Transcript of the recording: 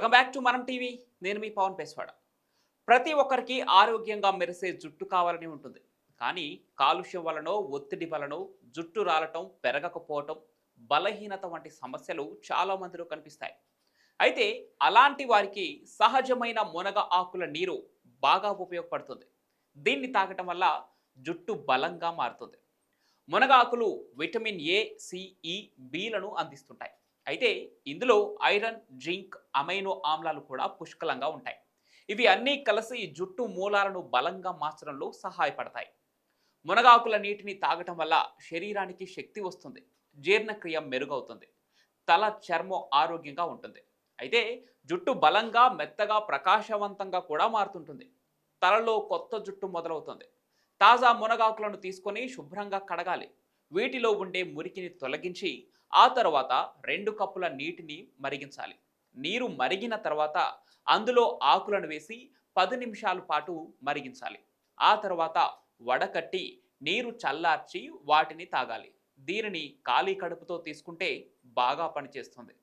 Welcome back to Manam TV నేను మీ పవన్ పేస్వాడ. ప్రతి ఒక్కరికి ఆరోగ్యంగా మెరిసే జుట్టు కావాలని ఉంటుంది. కానీ కాలుష్యం వలనో ఒత్తిడి వలనో జుట్టు రాలటం పెరగకపోవటం బలహీనత వంటి సమస్యలు చాలా మందిలో కనిపిస్తాయి. అయితే అలాంటి వారికి సహజమైన మునగ ఆకుల నీరు బాగా ఉపయోగపడుతుంది. దీన్ని తాగటం వల్ల జుట్టు బలంగా మారుతుంది. మునగ ఆకులు విటమిన్ ఏ సిఈ బిలను e, అందిస్తుంటాయి. అయితే ఇందులో ఐరన్ జింక్ అమైనో ఆమ్లాలు కూడా పుష్కలంగా ఉంటాయి. ఇవి అన్నీ కలిసి జుట్టు మూలాలను బలంగా మార్చడంలో సహాయపడతాయి. మునగాకుల నీటిని తాగటం వల్ల శరీరానికి శక్తి వస్తుంది. జీర్ణక్రియ మెరుగవుతుంది. తల చర్మం ఆరోగ్యంగా ఉంటుంది. అయితే జుట్టు బలంగా మెత్తగా ప్రకాశవంతంగా కూడా మారుతుంటుంది. తలలో కొత్త జుట్టు మొదలవుతుంది. తాజా మునగాకులను తీసుకొని శుభ్రంగా కడగాలి. వీటిలో ఉండే మురికిని తొలగించి ఆ తర్వాత రెండు కప్పుల నీటిని మరిగించాలి. నీరు మరిగిన తర్వాత అందులో ఆకులను వేసి పది నిమిషాల పాటు మరిగించాలి. ఆ తర్వాత వడకట్టి నీరు చల్లార్చి వాటిని తాగాలి. దీనిని ఖాళీ కడుపుతో తీసుకుంటే బాగా పనిచేస్తుంది.